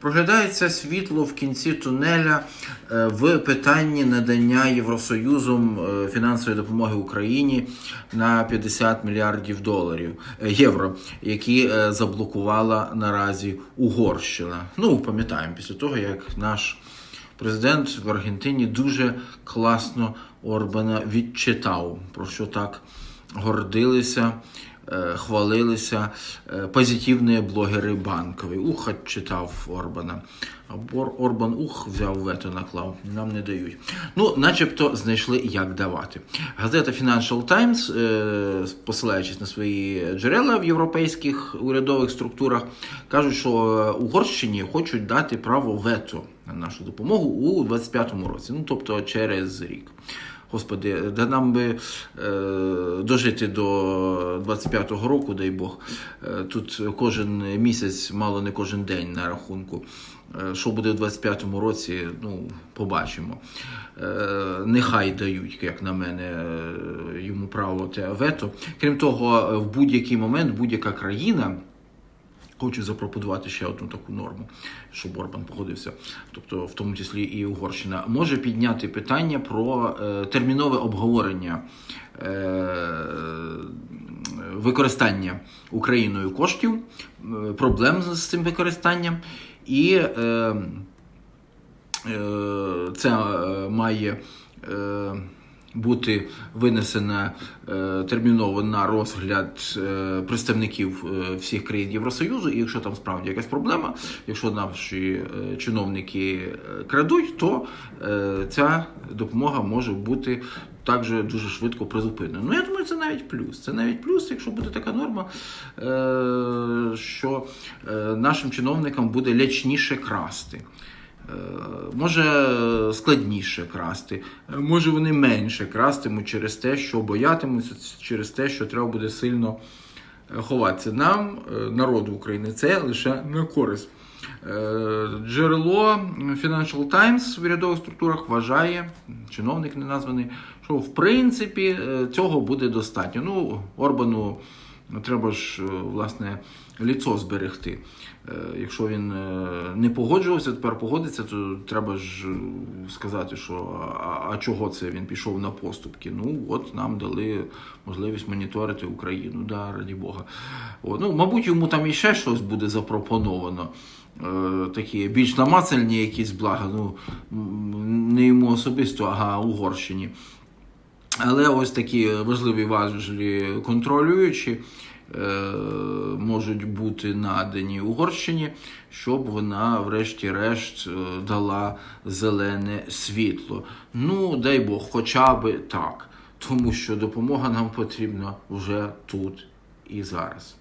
Проглядається світло в кінці тунеля е, в питанні надання Євросоюзом е, фінансової допомоги Україні на 50 мільярдів доларів е, євро, які заблокувала наразі Угорщина. Ну, пам'ятаємо, після того як наш президент в Аргентині дуже класно Орбана відчитав, про що так гордилися, хвалилися е, позитивні блогери банкові. Ух, читав Орбана. Орбан ух взяв вето наклав, нам не дають. Ну, начебто знайшли, як давати. Газета Financial Times, е, посилаючись на свої джерела в європейських урядових структурах, кажуть, що е, Угорщині хочуть дати право вето на нашу допомогу у 25-му році, ну тобто через рік. Господи, да нам би е, дожити до 25-го року, дай Бог. Е, тут кожен місяць, мало не кожен день на рахунку. Е, що буде в 25-му році, ну, побачимо. Е, нехай дають, як на мене, йому право те вето. Крім того, в будь-який момент будь-яка країна. Хочу запропонувати ще одну таку норму, щоб Орбан погодився, тобто в тому числі і Угорщина, може підняти питання про е, термінове обговорення е, використання Україною коштів, е, проблем з цим використанням, і е, е, це е, має. Е, бути винесена е, терміново на розгляд е, представників е, всіх країн Євросоюзу. І якщо там справді якась проблема, якщо наші чиновники крадуть, то ця допомога може бути також дуже швидко призупинена. Ну я думаю, це навіть плюс. Це навіть плюс, якщо буде така норма, що нашим чиновникам буде лячніше красти. Е, Може складніше красти, е, може вони менше крастимуть через те, що боятимуться, через те, що треба буде сильно е, ховатися. Нам, народу України, це лише на користь. Джерело Financial Times в урядових структурах вважає, чиновник не названий, що в принципі цього буде достатньо. Ну, Орбану треба ж, е, власне, ліцо зберегти. Е, Якщо він е, не погоджувався, тепер погодиться, то треба ж сказати, що а, а чого це він пішов на поступки? Ну, от нам дали можливість моніторити Україну, да, раді Бога. О, ну, мабуть, йому там іще щось буде запропоновано. Такі більш намацальні якісь блага, ну не йому особисто, а Угорщині. Але ось такі важливі важелі контролюючі е, можуть бути надані Угорщині, щоб вона, врешті-решт, е, дала зелене світло. Ну, дай Бог, хоча би так, тому що допомога нам потрібна вже тут і зараз.